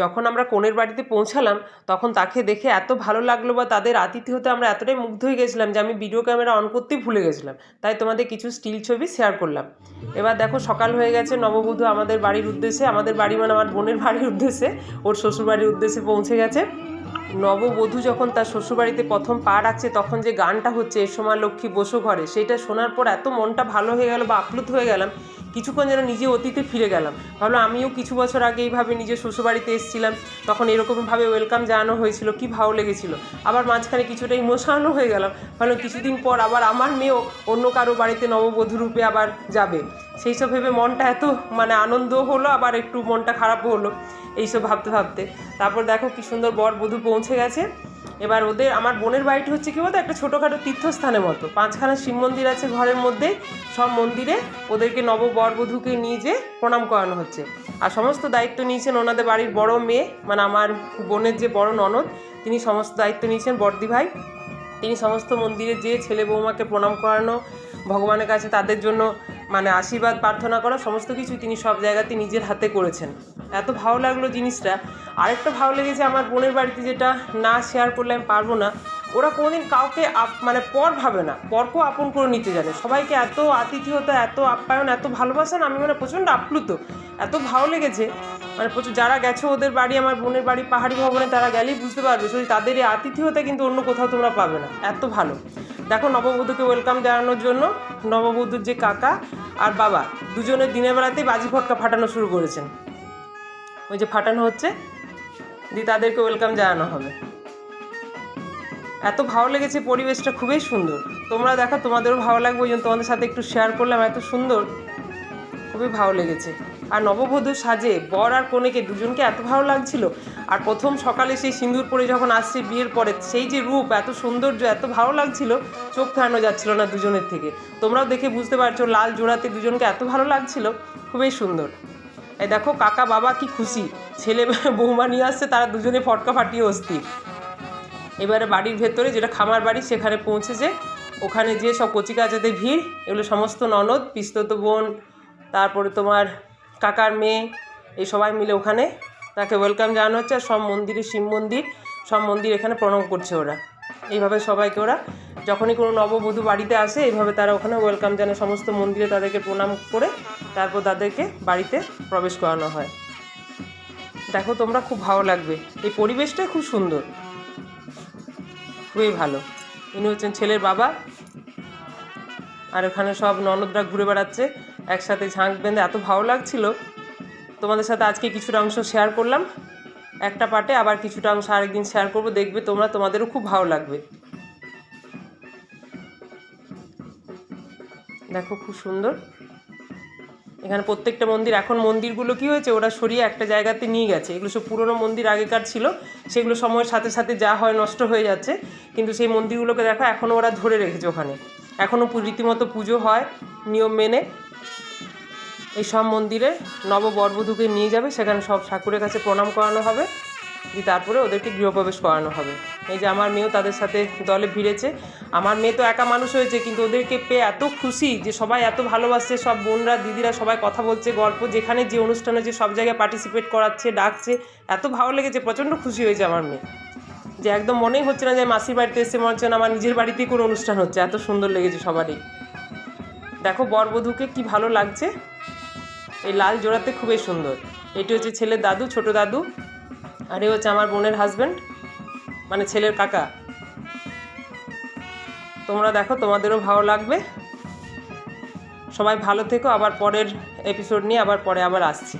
যখন আমরা কনের বাড়িতে পৌঁছালাম, তখন তাকে দেখে এত ভালো লাগল বা তাদের আতিথ্যতে আমরা এতটাই মুগ্ধ হয়ে গেছিলাম যে আমি ভিডিও ক্যামেরা অন করতেই ভুলে গেছিলাম। তাই তোমাদের কিছু স্টিল ছবি শেয়ার করলাম। এবার দেখো সকাল হয়ে গেছে, নববধূ আমাদের বাড়ির উদ্দেশ্যে, আমাদের বাড়ি মানে আমার বোনের বাড়ির উদ্দেশ্যে, ওর শ্বশুর বাড়ির উদ্দেশ্যে পৌঁছে গেছে। নববধূ যখন তার শ্বশুরবাড়িতে প্রথম পা রাখছে, তখন যে গানটা হচ্ছে, এ সময় লক্ষ্মী বসো ঘরে, সেটা শোনার পর এত মনটা ভালো হয়ে গেল বা আপ্লুত হয়ে গেলাম কিছুক্ষণ যেন নিজে অতীতে ফিরে গেলাম। ভাবলো আমিও কিছু বছর আগে এইভাবে নিজের শ্বশুরবাড়িতে এসেছিলাম, তখন এরকমভাবে ওয়েলকাম জানানো হয়েছিল, কি ভালো লেগেছিল। আবার মাঝখানে কিছুটা ইমোশনালও হয়ে গেলাম। ভাবলাম কিছুদিন পর আবার আমার মেয়েও অন্য কারও বাড়িতে নববধূ রূপে আবার যাবে। সেই সব ভেবে মনটা এত মানে আনন্দ হলো, আবার একটু মনটা খারাপও হলো, এইসব ভাবতে ভাবতে। তারপর দেখো কি সুন্দর বর বধূ পৌঁছে গেছে। এবার ওদের, আমার বোনের বাড়িটা হচ্ছে কি বলতো, একটা ছোটোখাটো তীর্থস্থানের মতো। পাঁচখানা শিব মন্দির আছে ঘরের মধ্যে, সব মন্দিরে ওদেরকে নব বর নিয়ে যে প্রণাম করানো হচ্ছে। আর সমস্ত দায়িত্ব নিয়েছেন ওনাদের বাড়ির বড় মেয়ে মানে আমার বোনের যে বড় ননদ, তিনি সমস্ত দায়িত্ব নিয়েছেন বর্দি ভাই। তিনি সমস্ত মন্দিরে যে ছেলে বৌমাকে প্রণাম করানো, ভগবানের কাছে তাদের জন্য মানে আশীর্বাদ, প্রার্থনা করা, সমস্ত কিছু তিনি সব জায়গাতে নিজের হাতে করেছেন। এত ভালো লাগল জিনিসটা। আরেকটা ভালো লেগেছে আমার বোনের বাড়িতে যেটা না শেয়ার করলে আমি পারব না। ওরা কোনোদিন কাউকে আপ মানে পর ভাবে না, পরকেও আপন করে নিতে জানে। সবাইকে এত আতিথেয়তা, এত আপ্যায়ন, এত ভালোবাসেন আমি মানে প্রচণ্ড আপ্লুত। এত ভালো লেগেছে। মানে প্রচুর, যারা গেছো ওদের বাড়ি, আমার বোনের বাড়ি পাহাড়ি ভবনে, তারা গেলেই বুঝতে পারবে। যদি তাদের এই আতিথেয়তা কিন্তু অন্য কোথাও তোমরা পাবে না। এত ভালো। দেখো নববধূকে ওয়েলকাম জানানোর জন্য নববধূর যে কাকা আর বাবা দুজনের দিনের বেলাতেই বাজি ফটকা ফাটানো শুরু করেছেন। ওই যে ফাটানো হচ্ছে, দিয়ে তাদেরকে ওয়েলকাম জানানো হবে। এত ভালো লেগেছে পরিবেশটা, খুবই সুন্দর। তোমরা দেখো, তোমাদেরও ভালো লাগবে, ওই জন্য তোমাদের সাথে একটু শেয়ার করলাম, এত সুন্দর, খুবই ভালো লেগেছে। আর নববধূ সাজে বর আর কনেকে দুজনকে এত ভালো লাগছিল আর প্রথম সকালে সেই সিঁদুর পরে যখন আসছে বিয়ের পরে, সেই যে রূপ, এত সৌন্দর্য, এত ভালো লাগছিল, চোখ ফেরানো যাচ্ছিল না দুজনের থেকে। তোমরাও দেখে বুঝতে পারছ, লাল জোড়াতে দুজনকে এত ভালো লাগছিল। খুবই সুন্দর। এই দেখো, কাকা বাবা কি খুশি। ছেলে বৌমা নিয়ে আসছে, তারা দুজনে ফটকা ফাটিয়ে অস্থির। এবারে বাড়ির ভেতরে যেটা খামার বাড়ি, সেখানে পৌঁছেছে। ওখানে যে সব কচিকাচাদের ভিড়, এগুলো সমস্ত ননদ, পিস্তত বোন, তারপরে তোমার কাকার মেয়ে, এই সবাই মিলে ওখানে তাকে ওয়েলকাম জানানো হচ্ছে আর সব মন্দিরে শিব মন্দির, সব মন্দির এখানে প্রণাম করছে ওরা। এইভাবে সবাইকে ওরা যখনই কোনো নববধূ বাড়িতে আসে, এইভাবে তারা ওখানে ওয়েলকাম জানায়। সমস্ত মন্দিরে তাদেরকে প্রণাম করে তারপর তাদেরকে বাড়িতে প্রবেশ করানো হয়। দেখো তোমরা খুব ভালো লাগবে। এই পরিবেশটাই খুব সুন্দর। খুবই ভালো। ইনি হচ্ছেন ছেলের বাবা। আর ওখানে সব ননদরা ঘুরে বেড়াচ্ছে, একসাথে ঝাঁক বেঁধে। এত ভালো লাগছিল। তোমাদের সাথে আজকে কিছুটা অংশ শেয়ার করলাম। একটা পার্টে আবার কিছুটা অংশ আরেকদিন শেয়ার করব। দেখবে তোমরা, তোমাদেরও খুব ভালো লাগবে। দেখো খুব সুন্দর। এখানে প্রত্যেকটা মন্দির, এখন মন্দিরগুলো কি হয়েছে? ওরা সরিয়ে একটা জায়গাতে নিয়ে গেছে। এগুলো সব পুরনো মন্দির আগেকার ছিল। সেগুলো সময়ের সাথে সাথে যা হয় নষ্ট হয়ে যাচ্ছে। কিন্তু সেই মন্দিরগুলোকে দেখো এখনও ওরা ধরে রেখেছে ওখানে। এখনও রীতিমতো পুজো হয়, নিয়ম মেনে। এই সব মন্দিরে নব বরবধূকে নিয়ে যাবে, সেখানে সব ঠাকুরের কাছে প্রণাম করানো হবে, দিয়ে তারপরে ওদেরকে গৃহপ্রবেশ করানো হবে। এই যে আমার মেয়েও তাদের সাথে দলে ভিড়েছে। আমার মেয়ে তো একা মানুষ হয়েছে, কিন্তু ওদেরকে পেয়ে এত খুশি যে সবাই এত ভালোবাসছে, সব বোনরা, দিদিরা সবাই কথা বলছে, গল্প, যেখানে যে অনুষ্ঠানে যে সব জায়গায় পার্টিসিপেট করাচ্ছে, ডাকছে, এত ভালো লেগেছে, প্রচণ্ড খুশি হয়েছে আমার মেয়ে। যে একদম মনেই হচ্ছে না যে মাসির বাড়িতে এসে মনে হচ্ছে না আমার নিজের বাড়িতেই কোনো অনুষ্ঠান হচ্ছে, এত সুন্দর লেগেছে সবারই। দেখো বরবধূকে কি ভালো লাগছে। এই লাল জোড়াতে খুবই সুন্দর। এটি হচ্ছে ছেলের দাদু, ছোট দাদু, আর এ হচ্ছে আমার বোনের হাজব্যান্ড মানে ছেলের কাকা। তোমরা দেখো, তোমাদেরও ভালো লাগবে। সবাই ভালো থেকো, আবার পরের এপিসোড নিয়ে আবার পরে আবার আসছি।